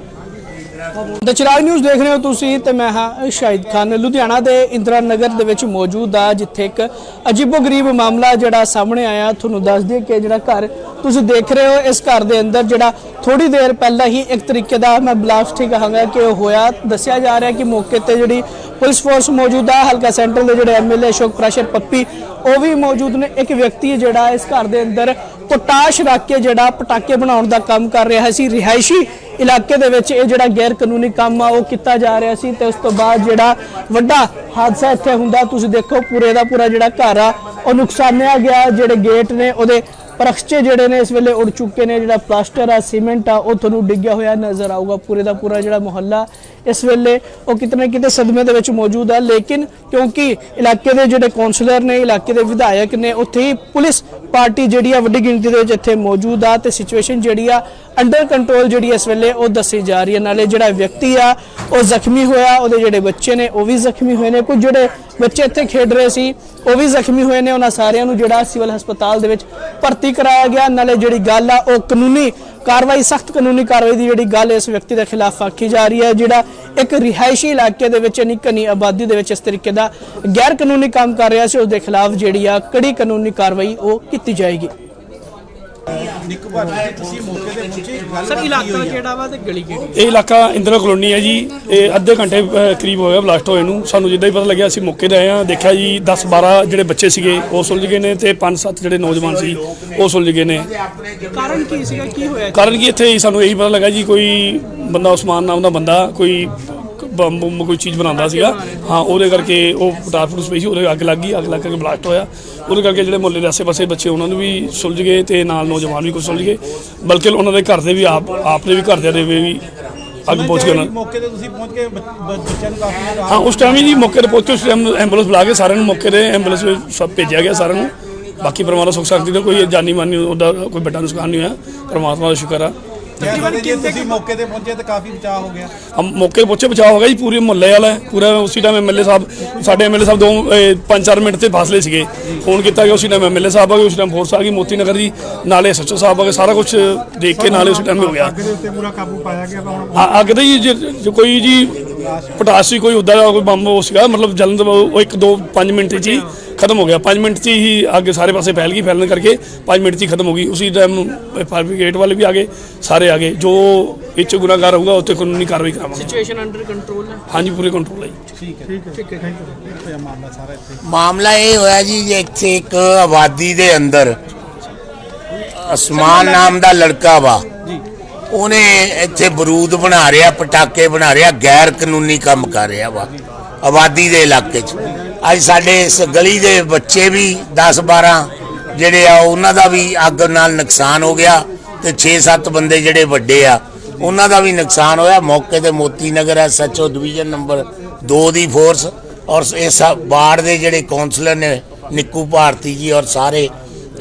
ਦ ਚਿਰਾਗ ਨਿਊਜ਼ ਦੇਖ ਰਹੇ ਹੋ ਤੁਸੀਂ ਤੇ ਮੈਂ ਹਾਂ ਸ਼ਾਹਿਦ ਖਾਨ। ਲੁਧਿਆਣਾ ਦੇ ਇੰਦਰਾ ਨਗਰ ਦੇ ਵਿੱਚ ਮੌਜੂਦ ਆ, ਜਿੱਥੇ ਇੱਕ ਅਜੀਬੋ-ਗਰੀਬ ਮਾਮਲਾ ਜਿਹੜਾ ਸਾਹਮਣੇ ਆਇਆ। ਤੁਹਾਨੂੰ ਦੱਸ ਦਈਏ ਕਿ ਜਿਹੜਾ ਘਰ ਤੁਸੀਂ ਦੇਖ ਰਹੇ ਹੋ, ਇਸ ਘਰ ਦੇ ਅੰਦਰ ਜਿਹੜਾ ਥੋੜੀ ਦੇਰ ਪਹਿਲਾਂ ਹੀ ਇੱਕ ਤਰੀਕੇ ਦਾ ਮੈਂ ਬਲਾਸਟ ਹੀ ਕਹਾਂਗਾ ਕਿ ਉਹ ਹੋਇਆ। ਦੱਸਿਆ ਜਾ ਰਿਹਾ ਕਿ ਮੌਕੇ ਤੇ ਜਿਹੜੀ ਪੁਲਿਸ ਫੋਰਸ ਮੌਜੂਦ ਆ, ਹਲਕਾ ਸੈਂਟਰ ਦੇ ਜਿਹੜੇ ਐਮਐਲਏ ਅਸ਼ੋਕ ਪ੍ਰੈਸ਼ਰ ਪੱਪੀ, ਉਹ ਵੀ ਮੌਜੂਦ ਨੇ। ਇੱਕ ਵਿਅਕਤੀ ਜਿਹੜਾ ਇਸ ਘਰ ਦੇ ਅੰਦਰ ਪੋਟਾਸ਼ ਰੱਖ ਕੇ ਜਿਹੜਾ ਪਟਾਕੇ ਬਣਾਉਣ ਦਾ ਕੰਮ ਕਰ ਰਿਹਾ ਸੀ, ਰਿਹਾਇਸ਼ੀ ਇਲਾਕੇ ਦੇ ਵਿੱਚ ਇਹ ਜਿਹੜਾ ਗੈਰ ਕਾਨੂੰਨੀ ਕੰਮ ਆ, ਉਹ ਕੀਤਾ ਜਾ ਰਿਹਾ ਸੀ ਤੇ ਉਸ ਤੋਂ ਬਾਅਦ ਜਿਹੜਾ ਵੱਡਾ ਹਾਦਸਾ ਇੱਥੇ ਹੁੰਦਾ, ਤੁਸੀਂ ਦੇਖੋ ਪੂਰੇ ਦਾ ਪੂਰਾ ਜਿਹੜਾ ਘਰ ਆ, ਉਹ ਨੁਕਸਾਨਿਆ ਗਿਆ। ਜਿਹੜੇ ਗੇਟ ਨੇ, ਉਹਦੇ ਪਰਖਚੇ ਜਿਹੜੇ ਨੇ, ਇਸ ਵੇਲੇ ਉੜ ਚੁੱਕੇ ਨੇ। ਜਿਹੜਾ ਪਲਾਸਟਰ ਆ, ਸੀਮੈਂਟ ਆ, ਉਹ ਤੁਹਾਨੂੰ ਡਿੱਗਿਆ ਹੋਇਆ ਨਜ਼ਰ ਆਊਗਾ। ਪੂਰੇ ਦਾ ਪੂਰਾ ਜਿਹੜਾ ਮੁਹੱਲਾ ਇਸ ਵੇਲੇ ਉਹ ਕਿਤੇ ਨਾ ਕਿਤੇ ਸਦਮੇ ਦੇ ਵਿੱਚ ਮੌਜੂਦ ਆ। ਲੇਕਿਨ ਕਿਉਂਕਿ ਇਲਾਕੇ ਦੇ ਜਿਹੜੇ ਕੌਂਸਲਰ ਨੇ, ਇਲਾਕੇ ਦੇ ਵਿਧਾਇਕ ਨੇ, ਉੱਥੇ ਹੀ ਪੁਲਿਸ ਪਾਰਟੀ ਜਿਹੜੀ ਆ ਵੱਡੀ ਗਿਣਤੀ ਦੇ ਵਿੱਚ ਇੱਥੇ ਮੌਜੂਦ ਆ ਤੇ ਸਿਚੁਏਸ਼ਨ ਜਿਹੜੀ ਆ ਅੰਡਰ ਕੰਟਰੋਲ ਜਿਹੜੀ ਇਸ ਵੇਲੇ ਉਹ ਦੱਸੀ ਜਾ ਰਹੀ ਹੈ। ਨਾਲੇ ਜਿਹੜਾ ਵਿਅਕਤੀ ਆ, ਉਹ ਜ਼ਖਮੀ ਹੋਇਆ, ਉਹਦੇ ਜਿਹੜੇ ਬੱਚੇ ਨੇ, ਉਹ ਵੀ ਜ਼ਖਮੀ ਹੋਏ ਨੇ। ਕੁਝ ਜਿਹੜੇ ਬੱਚੇ ਇੱਥੇ ਖੇਡ ਰਹੇ ਸੀ, ਉਹ ਵੀ ਜ਼ਖਮੀ ਹੋਏ ਨੇ। ਉਹਨਾਂ ਸਾਰਿਆਂ ਨੂੰ ਜਿਹੜਾ ਸਿਵਲ ਹਸਪਤਾਲ ਦੇ ਵਿੱਚ ਭਰਤੀ ਕਰਾਇਆ ਗਿਆ। ਨਾਲੇ ਜਿਹੜੀ ਗੱਲ ਆ, ਉਹ ਕਾਨੂੰਨੀ ਕਾਰਵਾਈ, ਸਖਤ ਕਾਨੂੰਨੀ ਕਾਰਵਾਈ ਦੀ ਜਿਹੜੀ ਗੱਲ ਇਸ ਵਿਅਕਤੀ ਦੇ ਖਿਲਾਫ ਆਖੀ ਜਾ ਰਹੀ ਹੈ, ਜਿਹੜਾ ਇੱਕ ਰਿਹਾਇਸ਼ੀ ਇਲਾਕੇ ਦੇ ਵਿੱਚ ਨਿਕਨੀ ਆਬਾਦੀ ਦੇ ਵਿੱਚ ਇਸ ਤਰੀਕੇ ਦਾ ਗੈਰ ਕਾਨੂੰਨੀ ਕੰਮ ਕਰ ਰਿਹਾ ਸੀ, ਉਸ ਦੇ ਖਿਲਾਫ ਜਿਹੜੀ ਆ ਕੜੀ ਕਾਨੂੰਨੀ ਕਾਰਵਾਈ ਉਹ ਕੀਤੀ ਜਾਏਗੀ। ਨਿੱਕ ਭਰ ਜੀ ਤੁਸੀਂ ਮੌਕੇ ਤੇ ਪਹੁੰਚੇ ਗੱਲ ਸਰ ਕੀ ਇਲਾਕਾ ਹੋਈ ਹੈ? ਕਿਹੜਾ ਵਾ ਤੇ ਗਲੀ ਕਿਹੜੀ? ਇਹ ਇਲਾਕਾ ਇੰਦਰਾ ਕਲੋਨੀ ਹੈ ਜੀ। ਇਹ ਅੱਧੇ ਘੰਟੇ ਕਰੀਬ ਹੋਇਆ ਬਲਾਸਟ ਹੋਏ ਨੂੰ। ਸਾਨੂੰ ਜਿੱਦਾਂ ਹੀ ਪਤਾ ਲੱਗਿਆ ਅਸੀਂ ਮੌਕੇ ਤੇ ਆਏ ਹਾਂ। ਦੇਖਿਆ ਜੀ 10 12 ਜਿਹੜੇ ਬੱਚੇ ਸੀਗੇ ਉਹ ਸੁਲਝ ਗਏ ਨੇ ਤੇ 5 7 ਜਿਹੜੇ ਨੌਜਵਾਨ ਸੀ ਉਹ ਸੁਲਝ ਗਏ ਨੇ। ਕਾਰਨ ਕੀ ਸੀਗਾ? ਕੀ ਹੋਇਆ? ਕਾਰਨ ਕੀ ਇੱਥੇ? ਸਾਨੂੰ ਇਹੀ ਪਤਾ ਲੱਗਾ ਜੀ ਕੋਈ ਬੰਦਾ ਉਸਮਾਨ ਨਾਮ ਦਾ ਬੰਦਾ ਕੋਈ ਬੰਬ ਬੰਬ ਕੋਈ ਚੀਜ਼ ਬਣਾਉਂਦਾ ਸੀਗਾ। ਹਾਂ ਉਹਦੇ ਕਰਕੇ ਉਹ ਪਟਾਸ ਫੁੱਸ ਪਈ ਸੀ ਉਹਦੇ ਅੱਗ ਲੱਗ ਗਈ ਅੱਗ ਲੱਗ ਕੇ ਬਲਾਸਟ ਹੋਇਆ। ਉਹਦੇ ਕਰਕੇ ਜਿਹੜੇ ਮੁਹੱਲੇ ਦੇ ਆਸੇ-ਪਾਸੇ ਬੱਚੇ ਉਹਨਾਂ ਨੂੰ ਵੀ ਸੁਲਝ ਗਏ ਤੇ ਨਾਲ ਨੌਜਵਾਨ ਵੀ ਕੁਝ ਸੁਲਝ ਗਏ। ਬਲਕਿ ਉਹਨਾਂ ਦੇ ਘਰ ਦੇ ਵੀ ਆਪ ਆਪ ਦੇ ਵੀ ਘਰਦਿਆਂ ਦੇ ਵੀ ਅੱਗ ਪਹੁੰਚ ਨੂੰ। ਮੌਕੇ ਤੇ ਤੁਸੀਂ ਪਹੁੰਚ ਕੇ ਬੱਚਿਆਂ ਨੂੰ ਕਾਫੀ ਰਾਹਤ ਹਾਂ ਉਸ ਟਾਈਮ ਹੀ ਜੀ ਮੌਕੇ ਤੇ ਪਹੁੰਚ ਉਸ ਟਾਈਮ ਐਂਬੂਲੈਂਸ ਬੁਲਾ ਕੇ ਸਾਰਿਆਂ ਨੂੰ ਮੌਕੇ ਤੇ ਐਂਬੂਲੈਂਸ ਵਿੱਚ ਸਭ ਭੇਜਿਆ ਗਿਆ ਸਾਰਿਆਂ ਨੂੰ। ਬਾਕੀ ਪਰਮਾਤਮਾ ਸੁਖ ਸਕਦੀ ਦਾ ਕੋਈ ਜਾਨੀ ਮਾਨੀ ਉਹਦਾ ਕੋਈ ਵੱਡਾ ਨੁਕਸਾਨ ਨਹੀਂ ਹੋਇਆ। ਪਰਮਾਤਮਾ ਦਾ ਸ਼ੁਕਰ ਆ। ਤਕਰੀਬਨ ਜੇ ਤੁਸੀਂ ਮੌਕੇ ਤੇ ਪਹੁੰਚੇ ਤਾਂ ਕਾਫੀ ਬਚਾਅ ਹੋ ਗਿਆ। ਹਮ ਮੌਕੇ ਤੇ ਪਹੁੰਚੇ ਬਚਾਅ ਹੋ ਗਿਆ ਜੀ ਪੂਰੇ ਮੁਹੱਲੇ ਵਾਲਾ ਹੈ। ਪੂਰਾ ਉਸੇ ਟਾਈਮ ਐਮਐਲਏ ਸਾਹਿਬ ਸਾਡੇ ਐਮਐਲਏ ਸਾਹਿਬ ਦੋ 5-4 ਮਿੰਟ ਤੇ ਫਾਸਲੇ ਸੀਗੇ। ਫੋਨ ਕੀਤਾ ਗਿਆ ਉਸੇ ਟਾਈਮ ਐਮਐਲਏ ਸਾਹਿਬ ਆ ਗਏ ਉਸ ਟਾਈਮ ਫੋਰਸ ਆ ਗਈ ਮੋਤੀ ਨਗਰ ਦੀ ਨਾਲੇ ਸੱਚੋ ਸਾਹਿਬ ਆ ਗਏ ਸਾਰਾ ਕੁਝ ਦੇਖ ਕੇ ਨਾਲੇ ਉਸੇ ਟਾਈਮ ਹੋ ਗਿਆ। ਆ- ਅੱਗ ਦੇ ਜੀ ਜੇ- ਜੇ ਕੋਈ ਜੀ ਪਟਾਸ ਸੀ ਕੋਈ ਉਦਾਂ ਦਾ ਕੋਈ ਬੰਬ ਉਹ ਸੀਗਾ ਮਤਲਬ ਜਲਨ ਉਹ 1 2 5 ਮਿੰਟ 'ਚ ਹੀ ਖਤਮ ਹੋ ਗਿਆ। 5 ਮਿੰਟ 'ਚ ਹੀ ਅੱਗ ਸਾਰੇ ਪਾਸੇ ਫੈਲ ਗਈ ਫੈਲਣ ਕਰਕੇ 5 ਮਿੰਟ 'ਚ ਹੀ ਖਤਮ ਹੋ ਗਈ। ਉਸੇ ਟਾਈਮ ਫਾਇਰ ਬ੍ਰਿਗੇਡ ਵਾਲੇ ਵੀ ਆ ਗਏ ਸਾਰੇ ਆ ਗਏ। ਜੋ ਇਹ 'ਚ ਗੁਨਾਹਗਾਰ ਹੋਊਗਾ ਉੱਤੇ ਕਾਨੂੰਨੀ ਕਾਰਵਾਈ ਕਰਾਵਾਂਗੇ। ਸਿਚੁਏਸ਼ਨ ਅੰਡਰ ਕੰਟਰੋਲ ਹੈ। ਹਾਂਜੀ ਪੂਰੇ ਕੰਟਰੋਲ ਹੈ ਜੀ। ਠੀਕ ਹੈ। ਠੀਕ ਹੈ। ਹੋਇਆ ਮਾਮਲਾ ਸਾਰਾ ਇੱਥੇ? ਮਾਮਲਾ ਇਹ ਹੋਇਆ ਜੀ ਜੇ ਇੱਥੇ ਇੱਕ ਆਬਾਦੀ ਦੇ ਅੰਦਰ ਅਸਮਾਨ ਨਾਮ ਦਾ ਲੜਕਾ ਵਾ। ਉਹਨੇ ਇੱਥੇ ਬਰੂਦ ਬਣਾ ਰਿਹਾ ਪਟਾਕੇ ਬਣਾ ਰਿਹਾ ਗੈਰ ਕਾਨੂੰਨੀ ਕੰਮ ਕਰ ਰਿਹਾ ਵਾ। ਆਬਾਦੀ ਦੇ ਇਲਾਕੇ 'ਚ। ਅੱਜ ਸਾਡੇ ਇਸ ਗਲੀ ਦੇ ਬੱਚੇ ਵੀ 10 12 ਜਿਹੜੇ ਆ, ਉਹਨਾਂ ਦਾ ਵੀ ਅੱਗ ਨਾਲ ਨੁਕਸਾਨ ਹੋ ਗਿਆ ਤੇ 6-7 ਬੰਦੇ ਜਿਹੜੇ ਵੱਡੇ ਆ, ਉਹਨਾਂ ਦਾ ਵੀ ਨੁਕਸਾਨ ਹੋਇਆ। ਮੌਕੇ ਤੇ Moti Nagar SHO division number 2 ਦੀ ਫੋਰਸ ਔਰ ਇਹ ਸਭ ਬਾੜ ਦੇ ਜਿਹੜੇ ਕਾਉਂਸਲਰ ਨੇ, ਨਿੱਕੂ ਭਾਰਤੀ ਜੀ ਔਰ ਸਾਰੇ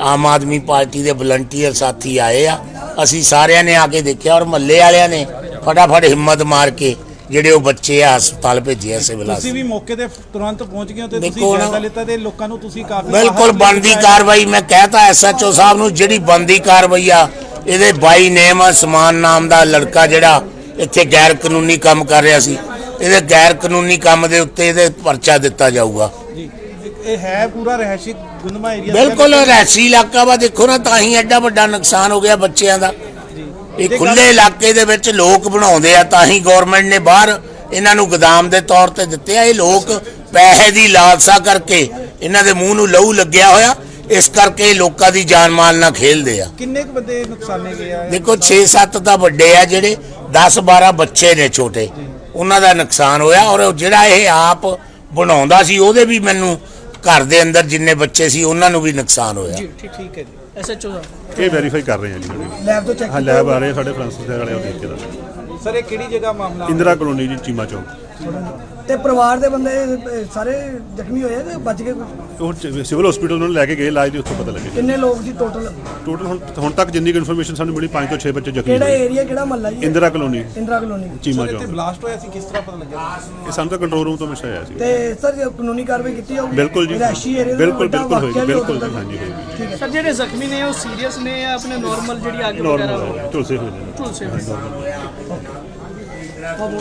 ਆਮ ਆਦਮੀ ਪਾਰਟੀ ਦੇ ਵਲੰਟੀਅਰ ਸਾਥੀ ਆਏ ਆ। ਅਸੀਂ ਸਾਰਿਆਂ ਨੇ ਆ ਕੇ ਦੇਖਿਆ ਔਰ ਮਹੱਲੇ ਵਾਲਿਆਂ ਨੇ ਫਟਾਫਟ ਹਿੰਮਤ ਮਾਰ ਕੇ ਜਿਹੜੇ ਉਹ ਬੱਚੇ ਆ ਹਸਪਤਾਲ ਭੇਜੇ ਆ ਸਿਵਲ ਤੁਸੀਂ ਵੀ ਮੌਕੇ ਤੇ ਤੁਰੰਤ ਪਹੁੰਚ ਗਏ ਹੋ ਤੇ ਤੁਸੀਂ ਦੇਖੋ ਨਾ- ਜਾਇਜ਼ਾ ਲਿੱਤਾ ਤੇ ਲੋਕਾਂ ਨੂੰ ਤੁਸੀਂ ਕਾਫੀ ਬਿਲਕੁਲ ਰਾਹਤ ਬਣਦੀ ਦਿੱਤੀ। ਕਾਰਵਾਈ ਮੈਂ ਕਹਿਤਾ ਐਸਐਚਓ ਸਾਹਿਬ ਨੂੰ ਜਿਹੜੀ ਬਣਦੀ ਕਾਰਵਾਈ ਆ ਇਹਦੇ ਬਾਈ ਨੇਮ ਆ ਸਮਾਨ ਨਾਮ ਦਾ ਲੜਕਾ ਜਿਹੜਾ ਇੱਥੇ ਗੈਰ ਕਾਨੂੰਨੀ ਕੰਮ ਕਰ ਰਿਹਾ ਸੀ। ਇਹਦੇ ਗੈਰ ਕਾਨੂੰਨੀ ਕੰਮ ਦੇ ਉੱਤੇ ਇਹਦੇ ਪਰਚਾ ਦਿੱਤਾ ਜਾਊਗਾ। ਜੀ ਇਹ ਹੈ ਪੂਰਾ ਰਹਿਸ਼ੀ ਗੁੰਦਮਾ ਏਰੀਆ। ਬਿਲਕੁਲ ਰੈਸੀ ਇਲਾਕਾ ਵਾ ਦੇਖੋ ਨਾ ਤਾਂ ਹੀ ਐਡਾ ਵੱਡਾ ਨੁਕਸਾਨ ਹੋ ਗਿਆ ਬੱਚਿਆਂ ਦਾ। ਇਹ ਖੁੱਲੇ ਇਲਾਕੇ ਦੇ ਵਿੱਚ ਲੋਕ ਬਣਾਉਂਦੇ ਆ ਤਾਂ ਹੀ ਗਵਰਨਮੈਂਟ ਨੇ ਬਾਹਰ ਇਹਨਾਂ ਨੂੰ ਗੋਦਾਮ ਦੇ ਤੌਰ ਤੇ ਦਿੱਤੇ ਆ। ਇਹ ਲੋਕ ਪੈਸੇ ਦੀ ਲਾਲਸਾ ਕਰਕੇ ਇਹਨਾਂ ਦੇ ਮੂੰਹ ਨੂੰ ਲਹੂ ਲੱਗਿਆ ਹੋਇਆ। ਇਸ ਕਰਕੇ ਲੋਕਾਂ ਦੀ ਜਾਨ ਮਾਲ ਨਾਲ ਖੇਲਦੇ ਆ। ਕਿੰਨੇ ਕੁ ਬੰਦੇ ਨੁਕਸਾਨੇ ਗਏ ਆ? ਦੇਖੋ 6-7 ਤਾਂ ਵੱਡੇ ਆ ਜਿਹੜੇ 10-12 ਬੱਚੇ ਨੇ ਛੋਟੇ। ਉਹਨਾਂ ਦਾ ਨੁਕਸਾਨ ਹੋਇਆ ਔਰ ਜਿਹੜਾ ਇਹ ਆਪ ਬਣਾਉਂਦਾ ਸੀ ਉਹਦੇ ਵੀ ਮੈਨੂੰ ਘਰ ਦੇ ਅੰਦਰ ਜਿੰਨੇ ਬੱਚੇ ਸੀ ਉਹਨਾਂ ਨੂੰ ਵੀ ਨੁਕਸਾਨ ਹੋਇਆ। ਠੀਕ ਠੀਕ ਹੈ ਜੀ। ਐਸਐਚਓ ਸਾਹਿਬ ਇਹ ਵੈਰੀਫਾਈ ਕਰ ਰਹੇ ਹਾਂ ਜੀ। ਲੈਬ ਤੋਂ ਚੈੱਕ ਹਾਂ ਲੈਬ ਆ ਰਹੇ ਆ ਸਾਡੇ ਫਰਾਂਸਿਸ ਦੇ ਵਾਲੇ ਉਹ ਦੇਖ ਕੇ ਦੱਸ ਸਰ ਇਹ ਕਿਹੜੀ ਜਗ੍ਹਾ ਮਾਮਲਾ? ਇੰਦਰਾ ਕਲੋਨੀ ਜੀ ਚੀਮਾ ਚੌਂਕ। ਤੇ ਪਰਿਵਾਰ ਦੇ ਬੰਦੇ ਅਹ, ਸਾਰੇ ਜ਼ਖਮੀ ਹੋਏ ਆ ਕਿ ਬਚ ਗਏ ਕੁਛ? ਉਹ ਚ- ਸਿਵਲ ਹਸਪੀਟਲ ਉਹਨਾਂ ਨੂੰ ਲੈ ਕੇ ਗਏ ਇਲਾਜ ਦੇ ਉੱਥੋਂ ਪਤਾ ਲੱਗਿਆ ਕਿੰਨੇ ਲੋਕ ਸੀ ਟੋਟਲ ਟੋਟਲ ਹੁਣ ਹੁਣ ਤੱਕ ਜਿੰਨੀ ਕੁ ਇਨਫੋਰਮੇਸ਼ਨ ਸਾਨੂੰ ਮਿਲੀ 5 ਤੋਂ 6 ਬੱਚੇ ਜ਼ਖਮੀ ਕਿਹੜਾ ਹੋਏ। ਏਰੀਆ ਕਿਹੜਾ ਮਹੱਲਾ ਜੀ? ਇੰਦਰਾ ਕਲੋਨੀ। ਇੰਦਰਾ ਕਲੋਨੀ। ਚੀਮਾ ਚੌਂਕ। ਬਲਾਸਟ ਹੋਇਆ ਸੀ ਕਿਸ ਤਰ੍ਹਾਂ ਪਤਾ ਲੱਗਿਆ? ਇਹ ਸਾਨੂੰ ਤਾਂ ਕੰਟਰੋਲ ਰੂਮ ਤੋਂ ਮੈਸੇਜ ਆਇਆ ਸੀ। ਤੇ ਸਰ ਜੇ ਕਾਨੂੰਨੀ ਕਾਰਵਾਈ ਕੀਤੀ ਜਾਊਗੀ ਬਿਲਕੁਲ ਜੀ। ਰਿਹਾਇਸ਼ੀ ਏਰੀਆ ਬਿਲਕੁਲ ਬਿਲਕੁਲ ਹੋਏਗੀ ਬਿਲਕੁਲ ਜੀ ਹਾਂਜੀ ਹੋਏਗੀ ਠੀਕ ਹੈ। ਸਰ ਜਿਹੜੇ ਜ਼ਖਮੀ ਨੇ ਉਹ ਸੀਰੀਅਸ ਨੇ ਜਾਂ ਆਪਣੇ ਨਾਰਮਲ ਜਿਹੜੀ ਅੱਗ ਵਗੈਰਾ ਨਾਰਮਲ ਝੁਲਸੇ ਹੋਏ ਨੇ ਝੁਲਸੇ ਹੋਏ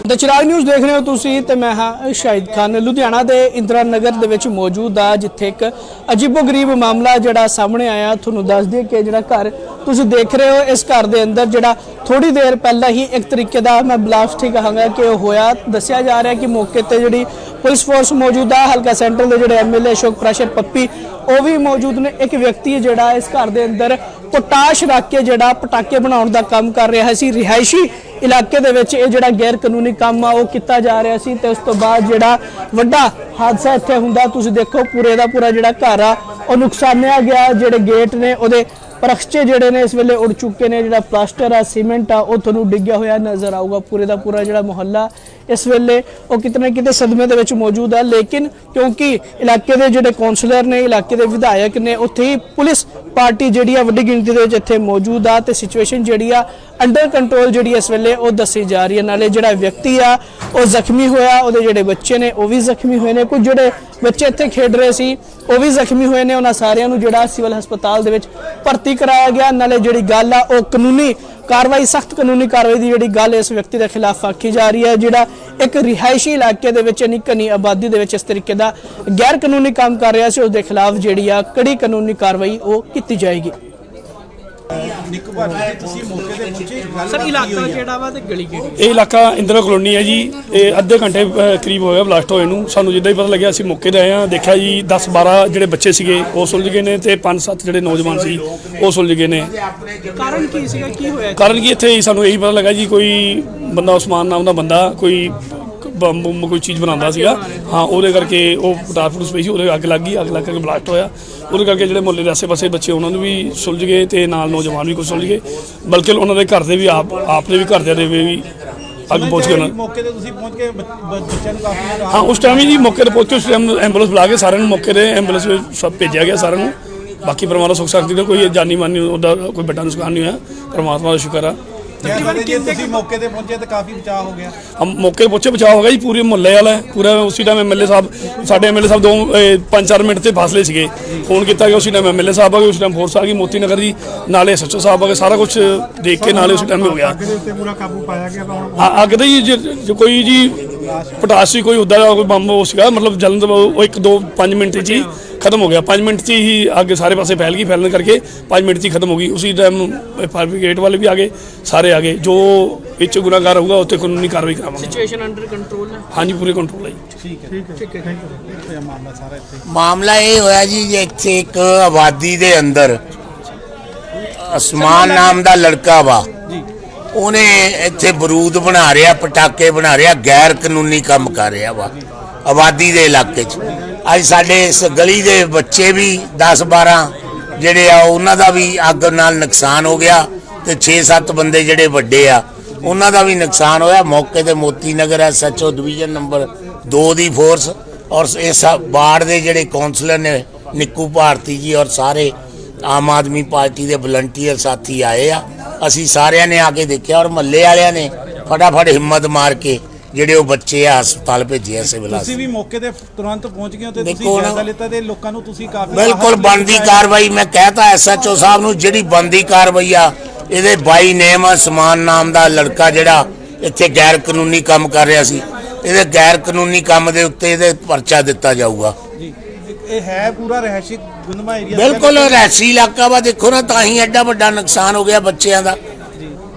ਦ ਚਿਰਾਗ ਨਿਊਜ਼ ਦੇਖ ਰਹੇ ਹੋ ਤੁਸੀਂ ਤੇ ਮੈਂ ਹਾਂ ਸ਼ਾਹਿਦ ਖਾਨ। ਲੁਧਿਆਣਾ ਦੇ ਇੰਦਰਾ ਨਗਰ ਦੇ ਵਿੱਚ ਮੌਜੂਦ ਆ, ਜਿੱਥੇ ਇੱਕ ਅਜੀਬੋ-ਗਰੀਬ ਮਾਮਲਾ ਜਿਹੜਾ ਸਾਹਮਣੇ ਆਇਆ। ਤੁਹਾਨੂੰ ਦੱਸ ਦਈਏ ਕਿ ਜਿਹੜਾ ਘਰ ਤੁਸੀਂ ਦੇਖ ਰਹੇ ਹੋ, ਇਸ ਘਰ ਦੇ ਅੰਦਰ ਜਿਹੜਾ ਥੋੜੀ ਦੇਰ ਪਹਿਲਾਂ ਹੀ ਇੱਕ ਤਰੀਕੇ ਦਾ ਮੈਂ ਬਲਾਸਟ ਹੀ ਕਹਾਂਗਾ ਕਿ ਉਹ ਹੋਇਆ। ਦੱਸਿਆ ਜਾ ਰਿਹਾ ਕਿ ਮੌਕੇ ਤੇ ਜਿਹੜੀ ਪੁਲਿਸ ਫੋਰਸ ਮੌਜੂਦ ਆ, ਹਲਕਾ ਸੈਂਟਰਲ ਦੇ ਜਿਹੜੇ ਐਮਐਲਏ ਅਸ਼ੋਕ ਪ੍ਰਸ਼ਰ ਪੱਪੀ, ਉਹ ਵੀ ਮੌਜੂਦ ਨੇ। ਇੱਕ ਵਿਅਕਤੀ ਜਿਹੜਾ ਇਸ ਘਰ ਦੇ ਅੰਦਰ ਪੋਟਾਸ਼ ਰੱਖ ਕੇ ਜਿਹੜਾ ਪਟਾਕੇ ਬਣਾਉਣ ਦਾ ਕੰਮ ਕਰ ਰਿਹਾ ਸੀ, ਰਿਹਾਇਸ਼ੀ ਇਲਾਕੇ ਦੇ ਵਿੱਚ ਇਹ ਜਿਹੜਾ ਗੈਰ ਕਾਨੂੰਨੀ ਕੰਮ ਆ, ਉਹ ਕੀਤਾ ਜਾ ਰਿਹਾ ਸੀ ਤੇ ਉਸ ਤੋਂ ਬਾਅਦ ਜਿਹੜਾ ਵੱਡਾ ਹਾਦਸਾ ਇੱਥੇ ਹੁੰਦਾ, ਤੁਸੀਂ ਦੇਖੋ ਪੂਰੇ ਦਾ ਪੂਰਾ ਜਿਹੜਾ ਘਰ ਆ ਉਹ ਨੁਕਸਾਨਿਆ ਗਿਆ, ਜਿਹੜੇ ਗੇਟ ਨੇ ਉਹਦੇ ਪਰਖਚੇ ਜਿਹੜੇ ਨੇ ਇਸ ਵੇਲੇ ਉੜ ਚੁੱਕੇ ਨੇ, ਜਿਹੜਾ ਪਲਾਸਟਰ ਆ, ਸੀਮੈਂਟ ਆ, ਉਹ ਤੁਹਾਨੂੰ ਡਿੱਗਿਆ ਹੋਇਆ ਨਜ਼ਰ ਆਊਗਾ ਪੂਰੇ ਦਾ ਪੂਰਾ ਜਿਹੜਾ ਮੁਹੱਲਾ ਇਸ ਵੇਲੇ ਉਹ ਕਿਤੇ ਨਾ ਕਿਤੇ ਸਦਮੇ ਦੇ ਵਿੱਚ ਮੌਜੂਦ ਆ। ਲੇਕਿਨ ਕਿਉਂਕਿ ਇਲਾਕੇ ਦੇ ਜਿਹੜੇ ਕੌਂਸਲਰ ਨੇ, ਇਲਾਕੇ ਦੇ ਵਿਧਾਇਕ ਨੇ, ਉੱਥੇ ਹੀ ਪੁਲਿਸ ਪਾਰਟੀ ਜਿਹੜੀ ਆ ਵੱਡੀ ਗਿਣਤੀ ਦੇ ਵਿੱਚ ਇੱਥੇ ਮੌਜੂਦ ਆ ਤੇ ਸਿਚੁਏਸ਼ਨ ਜਿਹੜੀ ਆ ਅੰਡਰ ਕੰਟਰੋਲ ਜਿਹੜੀ ਇਸ ਵੇਲੇ ਉਹ ਦੱਸੀ ਜਾ ਰਹੀ ਹੈ। ਨਾਲੇ ਜਿਹੜਾ ਵਿਅਕਤੀ ਆ, ਉਹ ਜ਼ਖਮੀ ਹੋਇਆ, ਉਹਦੇ ਜਿਹੜੇ ਬੱਚੇ ਨੇ, ਉਹ ਵੀ ਜ਼ਖਮੀ ਹੋਏ ਨੇ। ਕੁਝ ਜਿਹੜੇ ਬੱਚੇ ਇੱਥੇ ਖੇਡ ਰਹੇ ਸੀ, ਉਹ ਵੀ ਜ਼ਖਮੀ ਹੋਏ ਨੇ, ਉਹਨਾਂ ਸਾਰਿਆਂ ਨੂੰ ਜਿਹੜਾ ਸਿਵਲ ਹਸਪਤਾਲ ਦੇ ਵਿੱਚ ਭਰਤੀ ਕਰਾਇਆ ਗਿਆ। ਨਾਲੇ ਜਿਹੜੀ ਗੱਲ ਆ, ਉਹ ਕਾਨੂੰਨੀ ਕਾਰਵਾਈ, ਸਖਤ ਕਾਨੂੰਨੀ ਕਾਰਵਾਈ ਦੀ ਜਿਹੜੀ ਗੱਲ ਇਸ ਵਿਅਕਤੀ ਦੇ ਖਿਲਾਫ ਆਖੀ ਜਾ ਰਹੀ ਹੈ, ਜਿਹੜਾ ਇੱਕ ਰਿਹਾਇਸ਼ੀ ਇਲਾਕੇ ਦੇ ਵਿੱਚ ਯਾਨੀ ਘਣੀ ਆਬਾਦੀ ਦੇ ਵਿੱਚ ਇਸ ਤਰੀਕੇ ਦਾ ਗੈਰ ਕਾਨੂੰਨੀ ਕੰਮ ਕਰ ਰਿਹਾ ਸੀ, ਉਸ ਦੇ ਖਿਲਾਫ ਜਿਹੜੀ ਆ ਕੜੀ ਕਾਨੂੰਨੀ ਕਾਰਵਾਈ ਉਹ ਕੀਤੀ ਜਾਏਗੀ। ਨਿੱਕੂ ਭਾਜੀ ਜੀ ਤੁਸੀਂ ਮੌਕੇ ਤੇ ਪਹੁੰਚੇ ਗੱਲ ਸਰ ਇਲਾਕਾ ਕਿਹੜਾ ਵਾ ਤੇ ਗਲੀ ਕਿਹੜੀ? ਇਹ ਇਲਾਕਾ ਇੰਦਰਾ ਕਲੋਨੀ ਹੈ ਜੀ। ਇਹ ਅੱਧੇ ਘੰਟੇ ਅਹ, ਕਰੀਬ ਹੋਇਆ ਬਲਾਸਟ ਹੋਏ ਨੂੰ। ਸਾਨੂੰ ਜਿੱਦਾਂ ਹੀ ਪਤਾ ਲੱਗਿਆ ਅਸੀਂ ਮੌਕੇ ਤੇ ਆਏ ਹਾਂ। ਦੇਖਿਆ ਜੀ 10 12 ਜਿਹੜੇ ਬੱਚੇ ਸੀਗੇ ਉਹ ਸੁਲਝ ਗਏ ਨੇ ਤੇ 5 7 ਜਿਹੜੇ ਨੌਜਵਾਨ ਸੀ ਉਹ ਸੁਲਝ ਗਏ ਨੇ। ਕਾਰਨ ਕੀ ਸੀਗਾ? ਕੀ ਹੋਇਆ? ਕਾਰਨ ਕੀ ਇੱਥੇ? ਸਾਨੂੰ ਇਹੀ ਪਤਾ ਲੱਗਾ ਜੀ ਕੋਈ ਬੰਦਾ ਉਸਮਾਨ ਨਾਮ ਦਾ ਬੰਦਾ ਕੋਈ ਬੰਬ ਬੰਬ ਕੋਈ ਚੀਜ਼ ਬਣਾਉਂਦਾ ਸੀਗਾ। ਹਾਂ ਉਹਦੇ ਕਰਕੇ ਉਹ ਪਟਾਸ ਫੁੱਸ ਪਈ ਸੀ ਉਹਦੇ ਅੱਗ ਲੱਗ ਗਈ ਅੱਗ ਲੱਗ ਕੇ ਬਲਾਸਟ ਹੋਇਆ। ਉਹਦੇ ਕਰਕੇ ਜਿਹੜੇ ਮੁਹੱਲੇ ਦੇ ਆਸੇ-ਪਾਸੇ ਬੱਚੇ ਉਹਨਾਂ ਨੂੰ ਵੀ ਸੁਲਝ ਗਏ ਤੇ ਨਾਲ ਨੌਜਵਾਨ ਵੀ ਕੁਝ ਸੁਲਝ ਗਏ। ਬਲਕਿ ਉਹਨਾਂ ਦੇ ਘਰ ਦੇ ਵੀ ਆਪ ਆਪ ਦੇ ਵੀ ਘਰਦਿਆਂ ਦੇ ਵੀ ਅੱਗ ਪਹੁੰਚ ਗਈ ਉਹਨਾਂ ਮੌਕੇ ਤੇ ਤੁਸੀਂ ਪਹੁੰਚ ਕੇ ਬੱਚ- ਬ- ਬੱਚਿਆਂ ਨੂੰ ਕਾਫੀ ਹਾਂ ਉਸ ਟਾਈਮ ਹੀ ਜੀ ਮੌਕੇ ਤੇ ਪਹੁੰਚੇ ਉਸ ਟਾਈਮ ਐਂਬੂਲੈਂਸ ਬੁਲਾ ਕੇ ਸਾਰਿਆਂ ਨੂੰ ਮੌਕੇ ਤੇ ਐਂਬੂਲੈਂਸ ਵਿੱਚ ਸਭ ਭੇਜਿਆ ਗਿਆ ਸਾਰਿਆਂ ਨੂੰ। ਬਾਕੀ ਪਰਮਾਤਮਾ ਸੁਖ ਸ਼ਾਂਤੀ ਦਾ ਕੋਈ ਜਾਨੀ ਮਾਨੀ ਉਹਦਾ ਕੋਈ ਵੱਡਾ ਨੁਕਸਾਨ ਨਹੀਂ ਹੋਇਆ। ਪਰਮਾਤਮਾ ਦਾ ਸ਼ੁਕਰ ਆ। ਤਕਰੀਬਨ ਜੇ ਤੁਸੀਂ ਮੌਕੇ ਤੇ ਪਹੁੰਚੇ ਤਾਂ ਕਾਫੀ ਬਚਾਅ ਹੋ ਗਿਆ ਹਮ ਮੌਕੇ ਪੁੱਛੇ ਬਚਾਅ ਹੋ ਗਿਆ ਜੀ ਪੂਰੇ ਮੁਹੱਲੇ ਵਾਲਾ ਹੈ। ਪੂਰਾ ਉਸੇ ਟਾਈਮ ਐਮਐਲਏ ਸਾਹਿਬ ਸਾਡੇ ਐਮਐਲਏ ਸਾਹਿਬ ਦੋ 5-4 ਮਿੰਟ ਤੇ ਫਾਸਲੇ ਸੀਗੇ ਫੋਨ ਕੀਤਾ ਗਿਆ ਉਸੇ ਟਾਈਮ ਐਮਐਲਏ ਸਾਹਿਬ ਆ ਗਏ ਉਸ ਟਾਈਮ ਫੋਰਸ ਆ ਗਈ ਮੋਤੀ ਨਗਰ ਦੀ ਨਾਲੇ ਸੱਚੋ ਸਾਹਿਬ ਆ ਗਏ ਸਾਰਾ ਕੁਝ ਦੇਖ ਕੇ ਨਾਲੇ ਉਸੇ ਟਾਈਮ ਹੋ ਗਿਆ ਅੱਗ ਦੇ ਉੱਤੇ ਪੂਰਾ ਕਾਬੂ ਪਾਇਆ ਗਿਆ ਤਾਂ ਹੁਣ ਆ- ਅੱਗ ਦੇ ਜੇ- ਜੇ ਕੋਈ ਜੀ ਪਟਾਸੀ ਕੋਈ ਉਦਾਂ ਦਾ ਕੋਈ ਬੰਬ ਉਹ ਸੀਗਾ ਮਤਲਬ ਜਲਨ ਉਹ ਇੱਕ ਦੋ 5 ਮਿੰਟ 'ਚ ਹੀ ਖਤਮ ਹੋ ਗਿਆ। 5 ਮਿੰਟ 'ਚ ਹੀ ਅੱਗ ਸਾਰੇ ਪਾਸੇ ਫੈਲ ਗਈ ਫੈਲਣ ਕਰਕੇ 5 ਮਿੰਟ 'ਚ ਹੀ ਖਤਮ ਹੋ ਗਈ। ਉਸੇ ਟਾਈਮ ਫਾਇਰ ਬ੍ਰਿਗੇਡ ਵਾਲੇ ਵੀ ਆ ਗਏ ਸਾਰੇ ਆ ਗਏ। ਜੋ ਵਿੱਚ ਗੁਨਾਹਗਾਰ ਹੋਊਗਾ ਉੱਤੇ ਕਾਨੂੰਨੀ ਕਾਰਵਾਈ ਕਰਾਵਾਂਗੇ। ਸਿਚੁਏਸ਼ਨ ਅੰਡਰ ਕੰਟਰੋਲ ਹੈ। ਹਾਂਜੀ ਪੂਰੇ ਕੰਟਰੋਲ ਹੈ ਜੀ। ਠੀਕ ਹੈ ਇਹ ਮਾਮਲਾ ਸਾਰਾ ਇੱਥੇ ਮਾਮਲਾ ਇਹ ਹੋਇਆ ਜੀ ਜੇ ਇੱਥੇ ਇੱਕ ਆਬਾਦੀ ਦੇ ਅੰਦਰ ਅਸਮਾਨ ਨਾਮ ਦਾ ਲੜਕਾ ਵਾ। ਉਹਨੇ ਇੱਥੇ ਬਰੂਦ ਬਣਾ ਰਿਹਾ ਪਟਾਕੇ ਬਣਾ ਰਿਹਾ ਗੈਰ ਕਾਨੂੰਨੀ ਕੰਮ ਕਰ ਰਿਹਾ ਵਾ। ਆਬਾਦੀ ਦੇ ਇਲਾਕੇ 'ਚ। ਅੱਜ ਸਾਡੇ ਇਸ ਗਲੀ ਦੇ ਬੱਚੇ ਵੀ 10 12 ਜਿਹੜੇ ਆ, ਉਹਨਾਂ ਦਾ ਵੀ ਅੱਗ ਨਾਲ ਨੁਕਸਾਨ ਹੋ ਗਿਆ ਤੇ 6-7 ਬੰਦੇ ਜਿਹੜੇ ਵੱਡੇ ਆ, ਉਹਨਾਂ ਦਾ ਵੀ ਨੁਕਸਾਨ ਹੋਇਆ। ਮੌਕੇ ਤੇ Moti Nagar SHO division number 2 ਦੀ ਫੋਰਸ ਔਰ ਇਸ ਬਾੜ ਦੇ ਜਿਹੜੇ ਕਾਉਂਸਲਰ ਨੇ, ਨਿੱਕੂ ਭਾਰਤੀ ਜੀ ਔਰ ਸਾਰੇ ਆਮ ਆਦਮੀ ਪਾਰਟੀ ਦੇ ਵਲੰਟੀਅਰ ਸਾਥੀ ਆਏ ਆ। ਅਸੀਂ ਸਾਰਿਆਂ ਨੇ ਆ ਕੇ ਦੇਖਿਆ ਔਰ ਮਹੱਲੇ ਵਾਲਿਆਂ ਨੇ ਫਟਾਫਟ ਹਿੰਮਤ ਮਾਰ ਕੇ ਜਿਹੜੇ ਉਹ ਬੱਚੇ ਆ ਹਸਪਤਾਲ ਭੇਜੇ ਆ ਸਿਵਲ ਤੁਸੀਂ ਵੀ ਮੌਕੇ ਤੇ ਤੁਰੰਤ ਪਹੁੰਚ ਗਏ ਹੋ ਤੇ ਤੁਸੀਂ ਦੇਖੋ ਨਾ- ਜਾਇਜ਼ਾ ਲਿੱਤਾ ਤੇ ਲੋਕਾਂ ਨੂੰ ਤੁਸੀਂ ਕਾਫੀ ਬਿਲਕੁਲ ਰਾਹਤ ਹੈ। ਕਾਰਵਾਈ ਮੈਂ ਕਹਿਤਾ ਐਸਐਚਓ ਸਾਹਿਬ ਨੂੰ ਜਿਹੜੀ ਬਣਦੀ ਕਾਰਵਾਈ ਆ ਇਹਦੇ ਬਾਈ ਨੇਮ ਸਮਾਨ ਨਾਮ ਦਾ ਲੜਕਾ ਜਿਹੜਾ ਇੱਥੇ ਗੈਰ ਕਾਨੂੰਨੀ ਕੰਮ ਕਰ ਰਿਹਾ ਸੀ। ਇਹਦੇ ਗੈਰ ਕਾਨੂੰਨੀ ਕੰਮ ਦੇ ਉੱਤੇ ਇਹਦੇ ਪਰਚਾ ਦਿੱਤਾ ਜਾਊਗਾ। ਜੀ ਇਹ ਹੈ ਪੂਰਾ ਰਹਿਸ਼ੀ ਗੁੰਦਮਾ ਏਰੀਆ। ਬਿਲਕੁਲ ਰੈਸੀ ਇਲਾਕਾ ਵਾ ਦੇਖੋ ਨਾ ਤਾਂ ਹੀ ਐਡਾ ਵੱਡਾ ਨੁਕਸਾਨ ਹੋ ਗਿਆ ਬੱਚਿਆਂ ਦਾ।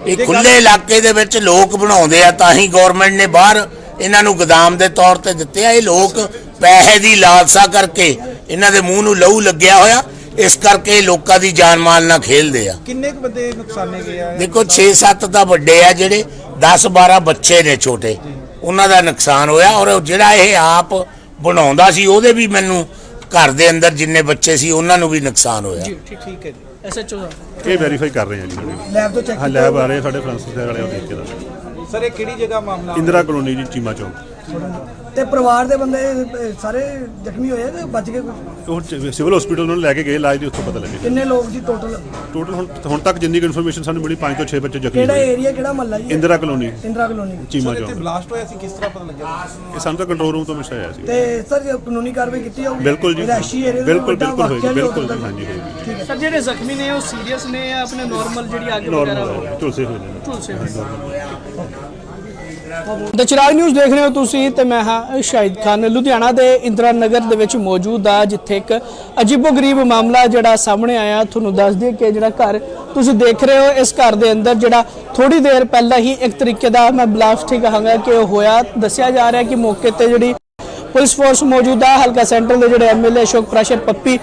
ਇਹ ਖੁੱਲੇ ਇਲਾਕੇ ਦੇ ਵਿੱਚ ਲੋਕ ਬਣਾਉਂਦੇ ਆ ਤਾਂ ਹੀ ਗਵਰਨਮੈਂਟ ਨੇ ਬਾਹਰ ਇਹਨਾਂ ਨੂੰ ਗੋਦਾਮ ਦੇ ਤੌਰ ਤੇ ਦਿੱਤੇ ਆ। ਇਹ ਲੋਕ ਪੈਸੇ ਦੀ ਲਾਲਸਾ ਕਰਕੇ ਇਹਨਾਂ ਦੇ ਮੂੰਹ ਨੂੰ ਲਹੂ ਲੱਗਿਆ ਹੋਇਆ। ਇਸ ਕਰਕੇ ਲੋਕਾਂ ਦੀ ਜਾਨ ਮਾਲ ਨਾਲ ਖੇਲਦੇ ਆ। ਕਿੰਨੇ ਕੁ ਬੰਦੇ ਨੁਕਸਾਨੇ ਗਏ ਆ? ਦੇਖੋ 6-7 ਤਾਂ ਵੱਡੇ ਆ ਜਿਹੜੇ 10-12 ਬੱਚੇ ਨੇ ਛੋਟੇ। ਉਹਨਾਂ ਦਾ ਨੁਕਸਾਨ ਹੋਇਆ ਔਰ ਜਿਹੜਾ ਇਹ ਆਪ ਬਣਾਉਂਦਾ ਸੀ ਉਹਦੇ ਵੀ ਮੈਨੂੰ ਘਰ ਦੇ ਅੰਦਰ ਜਿੰਨੇ ਬੱਚੇ ਸੀ ਉਹਨਾਂ ਨੂੰ ਵੀ ਨੁਕਸਾਨ ਹੋਇਆ। ਠੀਕ ਠੀਕ ਹੈ ਜੀ। ਐਸਐਚਓ ਸਾਹਿਬ ਇਹ ਵੈਰੀਫਾਈ ਕਰ ਰਹੇ ਹਾਂ ਜੀ ਲੈਬ ਤੋਂ ਚੈੱਕ ਹਾਂ ਲੈਬ ਆ ਰਹੇ ਆ ਸਾਡੇ ਫਰਾਂਸਿਸ ਦੇ ਵਾਲੇ ਉਹ ਦੇਖ ਕੇ ਦੱਸ ਸਰ ਇਹ ਕਿਹੜੀ ਜਗ੍ਹਾ ਮਾਮਲਾ ਇੰਦਰਾ ਕਲੋਨੀ ਜੀ ਚੀਮਾ ਚੌਕ। ਤੇ ਪਰਿਵਾਰ ਦੇ ਬੰਦੇ ਅਹ, ਸਾਰੇ ਜ਼ਖਮੀ ਹੋਏ ਕਿ ਬਚ ਗਏ ਕੁਛ? ਉਹ ਚ- ਸਿਵਲ ਹਸਪੀਟਲ ਉਹਨਾਂ ਨੂੰ ਲੈ ਕੇ ਗਏ ਇਲਾਜ ਦੇ ਉੱਥੋਂ ਪਤਾ ਲੱਗਿਆ। ਕਿੰਨੇ ਲੋਕ ਜੀ ਟੋਟਲ ਟੋਟਲ ਹੁਣ ਹੁਣ ਤੱਕ ਜਿੰਨੀ ਇਨਫੋਰਮੇਸ਼ਨ ਸਾਨੂੰ ਮਿਲੀ 5 ਤੋਂ 6 ਬੱਚੇ ਜ਼ਖਮੀ ਕਿਹੜਾ ਹੋਏ। ਏਰੀਆ ਕਿਹੜਾ ਮਹੱਲਾ ਜੀ? ਇੰਦਰਾ ਕਲੋਨੀ। ਇੰਦਰਾ ਕਲੋਨੀ। ਚੀਮਾ ਚੌਕ। ਬਲਾਸਟ ਹੋਇਆ ਸੀ ਕਿਸ ਤਰ੍ਹਾਂ ਪਤਾ ਲੱਗਿਆ? ਇਹ ਸਾਨੂੰ ਤਾਂ ਕੰਟਰੋਲ ਰੂਮ ਤੋਂ ਮਿਲਿਆ ਆਇਆ ਸੀ। ਤੇ ਸਰ ਜੇ ਕਾਨੂੰਨੀ ਕਾਰਵਾਈ ਕੀਤੀ ਜਾਊਗੀ ਬਿਲਕੁਲ ਜੀ। ਰਿਹਾਇਸ਼ੀ ਏਰੀਆ ਬਿਲਕੁਲ ਬਿਲਕੁਲ ਹੋਏਗੀ ਬਿਲਕੁਲ ਜੀ ਹਾਂਜੀ ਹੋਏਗੀ। ਠੀਕ ਹੈ। ਸਰ ਜਿਹੜੇ ਜ਼ਖਮੀ ਨੇ ਉਹ ਸੀਰੀਅਸ ਨੇ ਜਾਂ ਆਪਣੇ ਨਾਰਮਲ ਜਿਹੜੀ ਅੱਗ ਵਗੈਰਾ ਨਾਰਮਲ ਝੁਲਸੇ ਹੋਏ ਨੇ ਝੁਲਸੇ ਹੋਏ ਦ ਚਿਰਾਗ ਨਿਊਜ਼ ਦੇਖ ਰਹੇ ਹੋ ਤੁਸੀਂ ਤੇ ਮੈਂ ਹਾਂ ਸ਼ਾਹਿਦ ਖਾਨ। ਲੁਧਿਆਣਾ ਦੇ ਇੰਦਰਾ ਨਗਰ ਦੇ ਵਿੱਚ ਮੌਜੂਦ ਆ, ਜਿੱਥੇ ਇੱਕ ਅਜੀਬੋ-ਗਰੀਬ ਮਾਮਲਾ ਜਿਹੜਾ ਸਾਹਮਣੇ ਆਇਆ। ਤੁਹਾਨੂੰ ਦੱਸ ਦਈਏ ਕਿ ਜਿਹੜਾ ਘਰ ਤੁਸੀਂ ਦੇਖ ਰਹੇ ਹੋ, ਇਸ ਘਰ ਦੇ ਅੰਦਰ ਜਿਹੜਾ ਥੋੜੀ ਦੇਰ ਪਹਿਲਾਂ ਹੀ ਇੱਕ ਤਰੀਕੇ ਦਾ ਮੈਂ ਬਲਾਸਟ ਹੀ ਕਹਾਂਗਾ ਕਿ ਉਹ ਹੋਇਆ। ਦੱਸਿਆ ਜਾ ਰਿਹਾ ਕਿ ਮੌਕੇ ਤੇ ਜਿਹੜੀ ਪੁਲਿਸ ਫੋਰਸ ਮੌਜੂਦ ਆ, ਹਲਕਾ ਸੈਂਟਰਲ ਦੇ ਜਿਹੜੇ ਐਮਐਲਏ ਅਸ਼ੋਕ ਪ੍ਰਾਸ਼ਰ ਪੱਪੀ